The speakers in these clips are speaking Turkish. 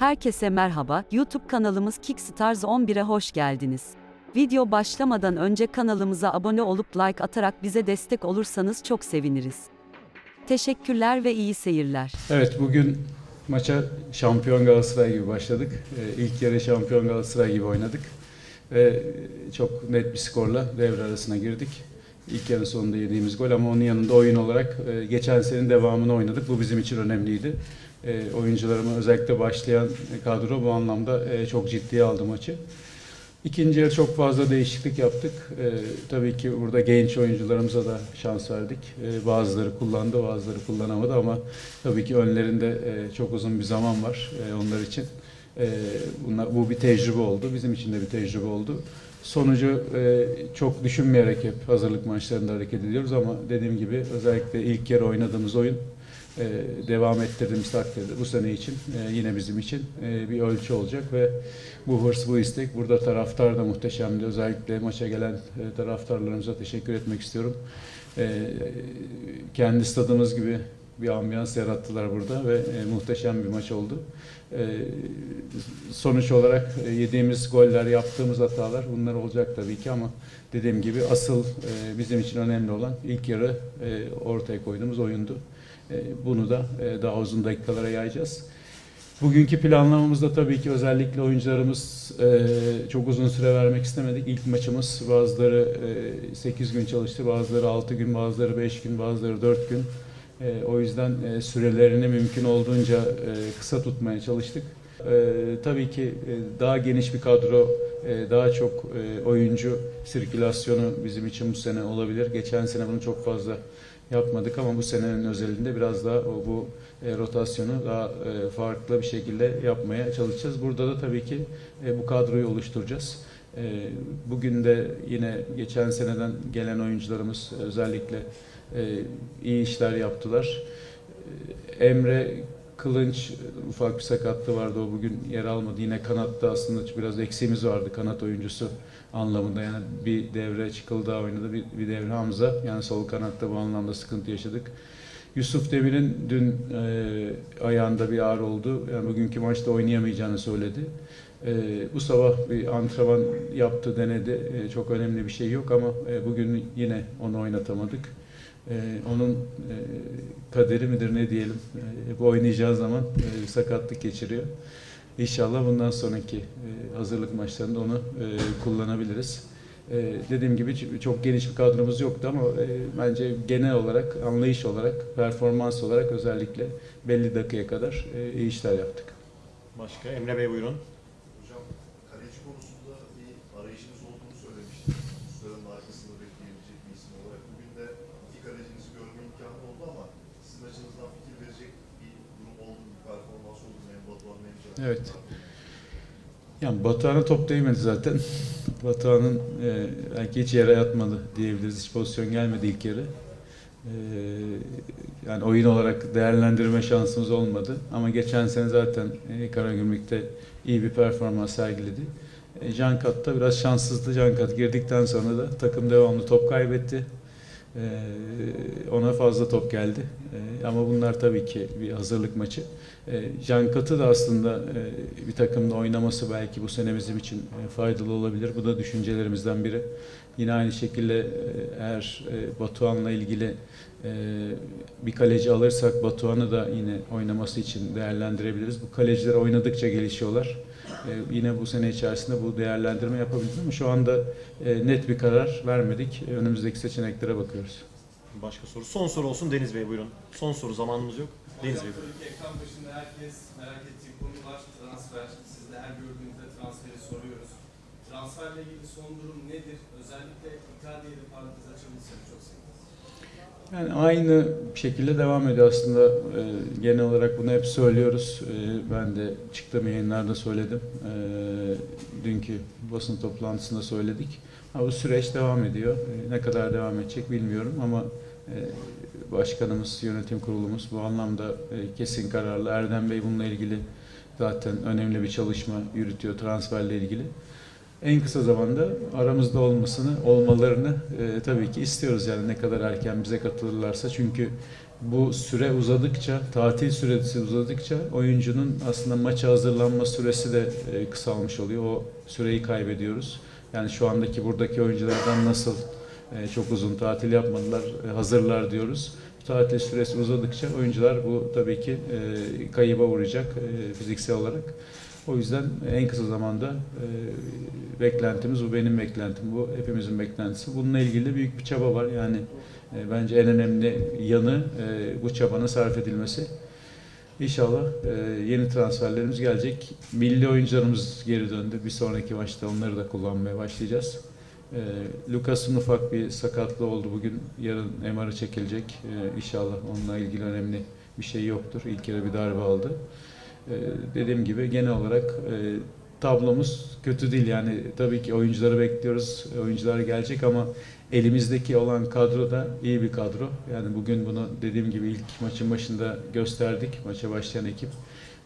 Herkese merhaba, YouTube kanalımız Kickstars 11'e hoş geldiniz. Video başlamadan önce kanalımıza abone olup like atarak bize destek olursanız çok seviniriz. Teşekkürler ve iyi seyirler. Evet bugün maça şampiyon Galatasaray gibi başladık. Ee, ilk yarı şampiyon Galatasaray gibi oynadık. Ve çok net bir skorla devre arasına girdik. İlk yarı sonunda yediğimiz gol ama onun yanında oyun olarak e, geçen senenin devamını oynadık. Bu bizim için önemliydi. E, oyuncularımı özellikle başlayan kadro bu anlamda e, çok ciddiye aldı maçı. İkinci yarı çok fazla değişiklik yaptık. Ee, tabii ki burada genç oyuncularımıza da şans verdik. Ee, bazıları kullandı, bazıları kullanamadı ama tabii ki önlerinde e, çok uzun bir zaman var e, onlar için. E, bunlar, bu bir tecrübe oldu. Bizim için de bir tecrübe oldu. Sonucu e, çok düşünmeyerek hep hazırlık maçlarında hareket ediyoruz ama dediğim gibi özellikle ilk yarı oynadığımız oyun e, devam ettirdiğimiz takdirde bu sene için e, yine bizim için e, bir ölçü olacak ve bu hırs, bu istek burada taraftar da muhteşemdi. Özellikle maça gelen e, taraftarlarımıza teşekkür etmek istiyorum. E, kendi stadımız gibi bir ambiyans yarattılar burada ve e, muhteşem bir maç oldu. E, sonuç olarak e, yediğimiz goller, yaptığımız hatalar bunlar olacak tabii ki ama dediğim gibi asıl e, bizim için önemli olan ilk yarı e, ortaya koyduğumuz oyundu. E, Bunu da e, daha uzun dakikalara yayacağız. Bugünkü planlamamızda tabii ki özellikle oyuncularımız e, çok uzun süre vermek istemedik. İlk maçımız bazıları 8 gün çalıştı, bazıları 6 gün, bazıları 5 gün, bazıları 4 gün. E, O yüzden e, sürelerini mümkün olduğunca e, kısa tutmaya çalıştık. E, Tabii ki e, daha geniş bir kadro, e, daha çok e, oyuncu sirkülasyonu bizim için bu sene olabilir. Geçen sene bunu çok fazla yapmadık ama bu senenin özelinde biraz daha o bu e, rotasyonu daha e, farklı bir şekilde yapmaya çalışacağız. Burada da tabii ki e, bu kadroyu oluşturacağız. E, bugün de yine geçen seneden gelen oyuncularımız özellikle e, iyi işler yaptılar. E, Emre Kılınç ufak bir sakatlığı vardı o bugün yer almadı. Yine kanatta aslında biraz eksiğimiz vardı kanat oyuncusu anlamında. Yani bir devre çıkıldı daha oynadı bir, bir devre Hamza. Yani sol kanatta bu anlamda sıkıntı yaşadık. Yusuf Demir'in dün e, ayağında bir ağrı oldu. Yani bugünkü maçta oynayamayacağını söyledi. E, bu sabah bir antrenman yaptı, denedi. E, çok önemli bir şey yok ama e, bugün yine onu oynatamadık. E, onun e, kaderi midir ne diyelim. E, bu oynayacağı zaman e, sakatlık geçiriyor. İnşallah bundan sonraki e, hazırlık maçlarında onu e, kullanabiliriz. E, dediğim gibi çok geniş bir kadromuz yoktu ama e, bence genel olarak, anlayış olarak, performans olarak özellikle belli dakikaya kadar e, iyi işler yaptık. Başka Emre Bey buyurun. Evet. Yani Batuhan'a top değmedi zaten. Batuhan'ın e, belki hiç yere yatmadı diyebiliriz. Hiç pozisyon gelmedi ilk yarı. E, yani oyun olarak değerlendirme şansımız olmadı. Ama geçen sene zaten e, Karagümrük'te iyi bir performans sergiledi. E, Cankat'ta biraz şanssızdı. Cankat girdikten sonra da takım devamlı top kaybetti. E, ona fazla top geldi. E, ama bunlar tabii ki bir hazırlık maçı. E, Cankat'ı da aslında e, bir takımda oynaması belki bu sene bizim için e, faydalı olabilir. Bu da düşüncelerimizden biri. Yine aynı şekilde e, eğer e, Batuhan'la ilgili bir kaleci alırsak Batuhan'ı da yine oynaması için değerlendirebiliriz. Bu kaleciler oynadıkça gelişiyorlar. E, yine bu sene içerisinde bu değerlendirme yapabiliriz ama şu anda e, net bir karar vermedik. E, Önümüzdeki seçeneklere bakıyoruz. Başka soru. Son soru olsun Deniz Bey buyurun. Son soru zamanımız yok. Deniz Bey. Ki ekran başında herkes merak ettiği konu var. Transfer. Siz de her gördüğünüzde transferi soruyoruz. Transferle ilgili son durum nedir? Özellikle de parantez açılmışsınız çok sevindim. Yani aynı şekilde devam ediyor aslında. Ee, genel olarak bunu hep söylüyoruz. Ee, ben de çıktığım yayınlarda söyledim. Ee, dünkü basın toplantısında söyledik. Ha, bu süreç devam ediyor. Ee, ne kadar devam edecek bilmiyorum ama e, başkanımız, yönetim kurulumuz bu anlamda e, kesin kararlı. Erdem Bey bununla ilgili zaten önemli bir çalışma yürütüyor transferle ilgili en kısa zamanda aramızda olmasını, olmalarını e, tabii ki istiyoruz yani ne kadar erken bize katılırlarsa çünkü bu süre uzadıkça, tatil süresi uzadıkça oyuncunun aslında maça hazırlanma süresi de e, kısalmış oluyor. O süreyi kaybediyoruz. Yani şu andaki buradaki oyunculardan nasıl e, çok uzun tatil yapmadılar, e, hazırlar diyoruz. Tatil süresi uzadıkça oyuncular bu tabii ki e, kayıba uğrayacak e, fiziksel olarak. O yüzden en kısa zamanda e, beklentimiz, bu benim beklentim, bu hepimizin beklentisi. Bununla ilgili büyük bir çaba var. Yani e, bence en önemli yanı e, bu çabanın sarf edilmesi. İnşallah e, yeni transferlerimiz gelecek. Milli oyuncularımız geri döndü. Bir sonraki maçta onları da kullanmaya başlayacağız. E, Lucas'ın ufak bir sakatlığı oldu bugün. Yarın MR'ı çekilecek. E, inşallah onunla ilgili önemli bir şey yoktur. İlk yarı bir darbe aldı. E, dediğim gibi genel olarak e, tablomuz kötü değil. Yani tabii ki oyuncuları bekliyoruz. Oyuncular gelecek ama elimizdeki olan kadro da iyi bir kadro. Yani bugün bunu dediğim gibi ilk maçın başında gösterdik. Maça başlayan ekip.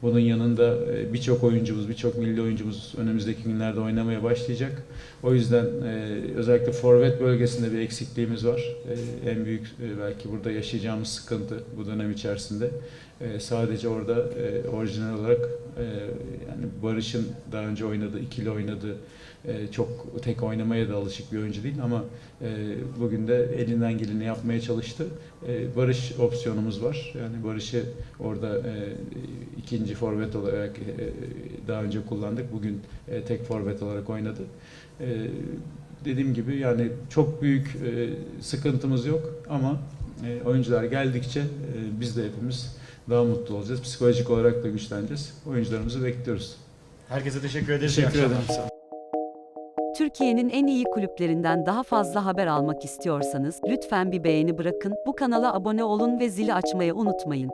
Bunun yanında e, birçok oyuncumuz, birçok milli oyuncumuz önümüzdeki günlerde oynamaya başlayacak. O yüzden e, özellikle forvet bölgesinde bir eksikliğimiz var. E, En büyük belki burada yaşayacağımız sıkıntı bu dönem içerisinde. Sadece orada orijinal olarak yani Barış'ın daha önce oynadığı, ikili oynadığı çok tek oynamaya da alışık bir oyuncu değil ama bugün de elinden geleni yapmaya çalıştı. Barış opsiyonumuz var. Yani Barış'ı orada ikinci forvet olarak e, daha önce kullandık. Bugün e, tek forvet olarak oynadı. E, dediğim gibi yani çok büyük e, sıkıntımız yok ama e, oyuncular geldikçe e, biz de hepimiz daha mutlu olacağız. Psikolojik olarak da güçleneceğiz. Oyuncularımızı bekliyoruz. Herkese teşekkür ederiz. Teşekkür ederim. Türkiye'nin en iyi kulüplerinden daha fazla haber almak istiyorsanız lütfen bir beğeni bırakın, bu kanala abone olun ve zili açmayı unutmayın.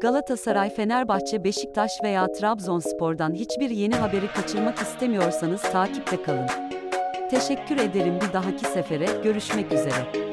Galatasaray, Fenerbahçe, Beşiktaş veya Trabzonspor'dan hiçbir yeni haberi kaçırmak istemiyorsanız takipte kalın. Teşekkür ederim bir dahaki sefere görüşmek üzere.